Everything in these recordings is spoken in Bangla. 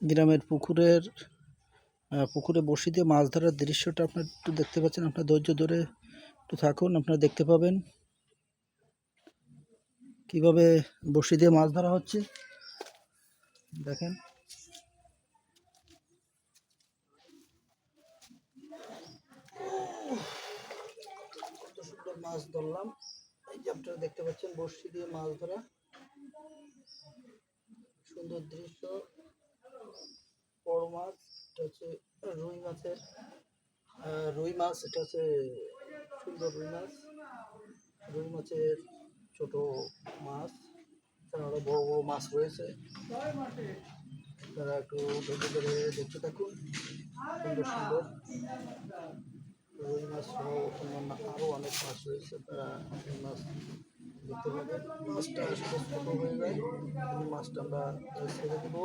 গ্রামের পুকুরের পুকুরে বসি দিয়ে মাছ ধরার দৃশ্যটা আপনার একটু দেখতে পাচ্ছেন। আপনার ধৈর্য ধরে একটু থাকুন, আপনারা দেখতে পাবেন কীভাবে বসি দিয়ে মাছ ধরা হচ্ছে। দেখেন। মাছ ধরলাম। এই যে আপনারা দেখতে পাচ্ছেন বড়শি দিয়ে মাছ ধরা। সুন্দর দৃশ্য। বড় মাছ, এটা হচ্ছে রুই মাছের রুই মাছ, এটা হচ্ছে সুন্দর রুই মাছ। রুই মাছের ছোট মাছ তারা বড় বড় মাছ রয়েছে। তারা একটু ধৈর্য ধরে দেখতে থাকুন। সুন্দর সুন্দর। রুই মাছ সহ অন্যান্য আরও অনেক মাছ রয়েছে, তারা মাছ দেখতে পাবেন। মাছটা আসলে ছোটো হয়ে যায়। মাছটা আমরা ছেড়ে দেবো।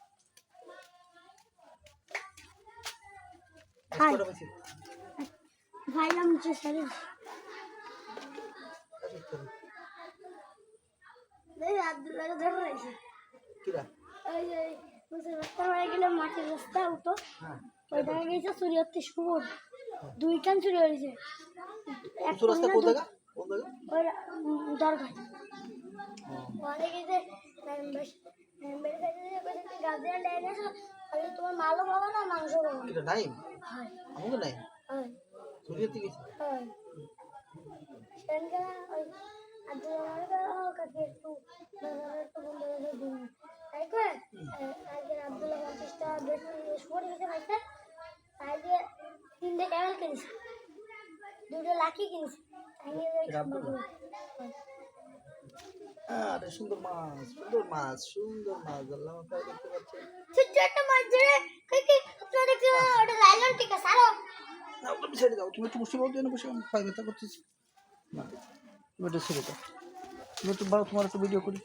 ভাইলাম যে বুঝে রাস্তা হয়ে উঠো। হ্যাঁ ওই দেখা গেছে চুরি হচ্ছে দুই কান চুরি হয়েছে। এক তোমার মালও পাবো না মাংস পাবো না? কিরা নাইম হয়। আমাকে হয়। সুরিয়াতে গেছি? হয়। সেখানকে ওই আব্দুল আমার কাছে একটু একটু বন্ধ করে দিন। তাই করে আজকে আব্দুল্লাহ পঞ্চাশটা বেশি শুয়ে গেছে ভাইটা তাই যে তিনটে ক্যামেল কিনেছে। দুটো লাকি কিনেছে। তাই আরে সুন্দর মাছ সুন্দর মাছ সুন্দর মাছ আল্লাহ আপনারা দেখতে পাচ্ছেন ছোট্ট একটা মাছ ধরে কই কি আপনারা দেখতে ওটা লাইলন টিকা সারো না ওটা ছেড়ে দাও তুমি একটু বসে বলতে না বসে আমি পায়ে ব্যথা করতেছি। না তুমি এটা ছেড়ে দাও। তুমি একটু বাড়ো তোমার একটু ভিডিও করি।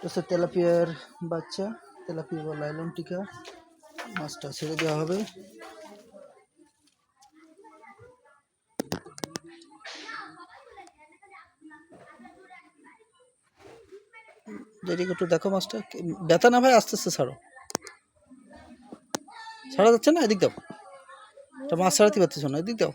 হচ্ছে তেলাপিয়ার বাচ্চা তেলাপিয়া বা লাইলন টিকা। মাছটা ছেড়ে দেওয়া হবে। দেরি একটু দেখো মাছটা ব্যথা না ভাই আস্তে আস্তে ছাড়ো। ছাড়া যাচ্ছে না? এদিক দাও। এটা মাছ ছাড়াতে পারতেছো না, এদিক দাও।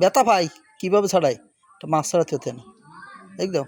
ব্যথা পাই কীভাবে ছাড়াই? এটা মাছ ছাড়াতে হতে না। এদিক দাও।